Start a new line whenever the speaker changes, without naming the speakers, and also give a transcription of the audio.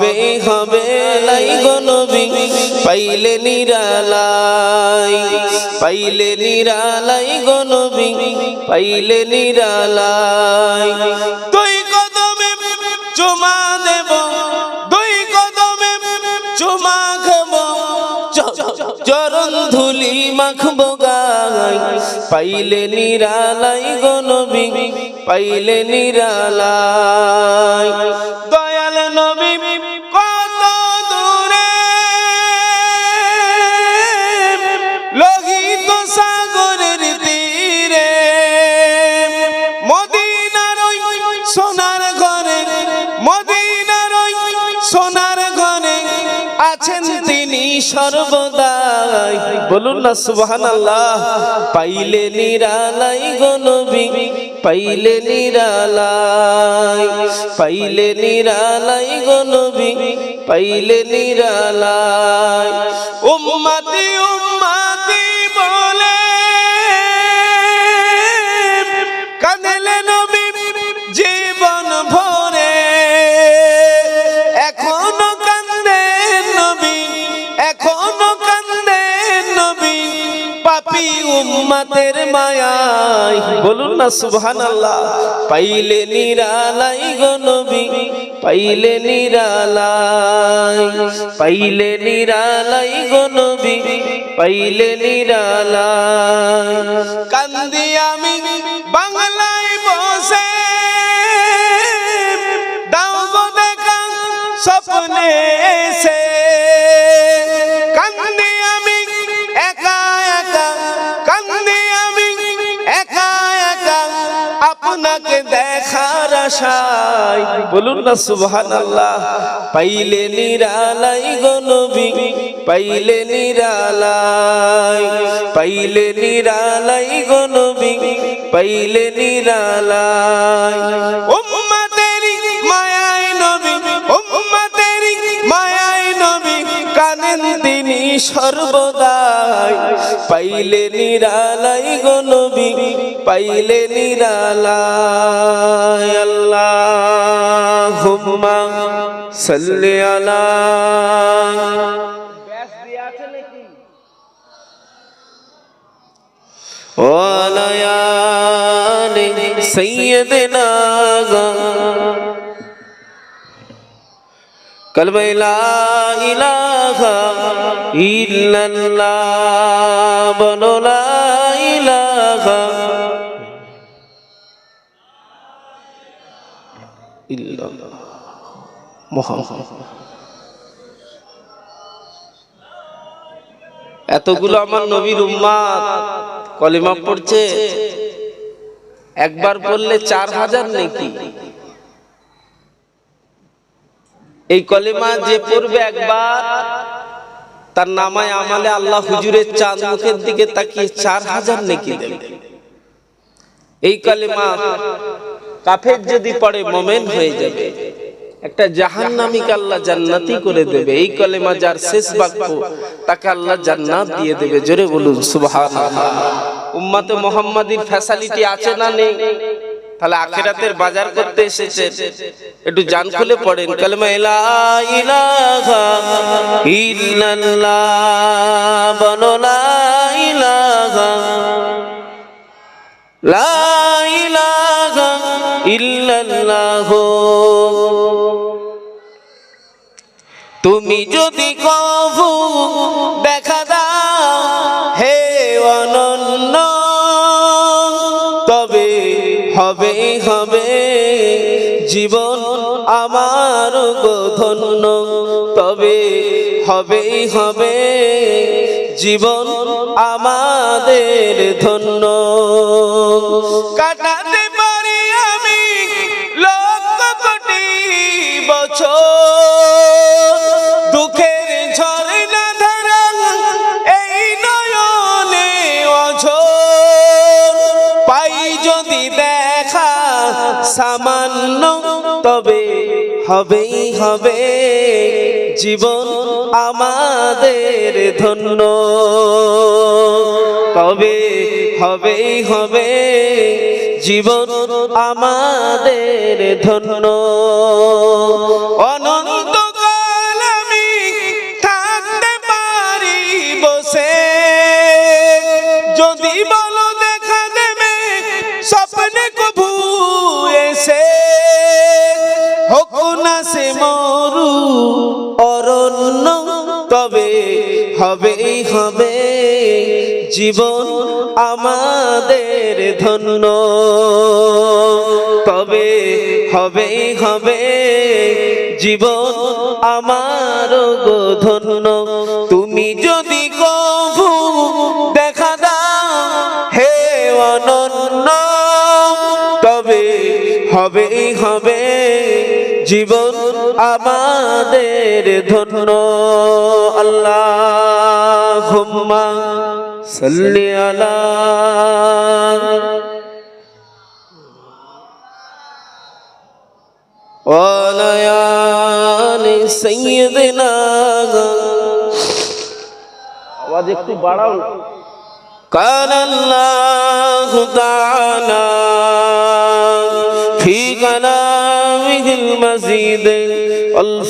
হবে হবে লাই গো নবী। পাইলে নিরালাই পাইলে নিরালাই গো নবী। পাইলে নিরালাই। তুই কদমে চুমা দেব, দুই কদমে চুমা খাব। চরণ ধুলি মাখব গাই। পাইলে নিরালাই গো নবী, পাইলে নিরালাই। আছেন তিনি সর্বদাই। বলুন না সুবহান আল্লাহ পাইলে নিরালাই গো নবী, পাইলে নিরালাই। পাইলে নিরালাই গো নবী, পাইলে নিরালাই। উম্মতি উম্মতি উম্মাতের মায়াই। বলুন না, সুবহানাল্লাহ। পাইলে নিরালাই গো নবী, পাইলে নিরালাই। পাইলে নিরালাই গো নবী, পাইলে নিরালাই। কান্দি আমি বাংলায় বসে, দাও গো দেখা স্বপ্নে এসে। আপনাকে দেখার আশায়। বলুন না, সুবহানাল্লাহ। পাইলে নিরালাই গো নবী, পাইলে নিরালাই। পাইলে নিরালাই গো নবী, পাইলে নিরালাই। মায়াই নবী কানেন তিনি সর্বদাই। পাইলে নিরালাই গো নবী পাইলে নিরালায় আল্লাহ সাল্লি আলা ওয়ালায়ালি সাইয়্যিদিনা কলবে লা ইলাহা ইল্লাল্লাহ বলো লা ইলাহা এতগুলো আমার নবীর উম্মাদ কলিমা পড়ছে, একবার পড়লে চার হাজার নাকি? এই কলিমা যে পড়বে একবার, তার নামায় আমালে আল্লাহ হুজুরের চাঁদ মুখের দিকে তাকিয়ে চার হাজার নেকি এই কলিমা কাফের যদি পড়ে মোমেন হয়ে যাবে। একটা জাহান্নামীকে আল্লাহ জান্নাতি করে দেবে। এই কলেমা যার শেষ বাক্য তাকে আল্লাহ জান্নাত দিয়ে দেবে। জোরে বলুন সুবহানাল্লাহ। উম্মাতে মুহাম্মাদির ফ্যাসালিটি আছে না নেই? তাহলে আখেরাতের বাজার করতে এসেছে। একটু জান খুলে পড়েন। কালেমা ইলা ইলাহা ইল্লাল্লাহ বলো লা ইলাহা। লা তুমি যদি কবু দেখা দাও হে অনন্য, তবে হবে হবে জীবন আমার গো ধন্য, তবে হবেই হবে জীবন আমাদের ধন্য। দেখা সামান্য তবে হবেই হবে। জীবন আমাদের ধন্য। তবে হবেই হবে। জীবন আমাদের ধন্য। জীবন আমাদের ধন্য। তবে হবে হবে জীবন আমার গো ধন্য। তুমি যদি কভু দেখা দাও হে অনন্য তবে হবে হবে জীবন আমাদের ধন্য। আল্লাহ সাল্লি আলা وعلى آل سيدنا আওয়াজ একটু বাড়াও না قال الله تعالى في كلامه المزيد والفرقان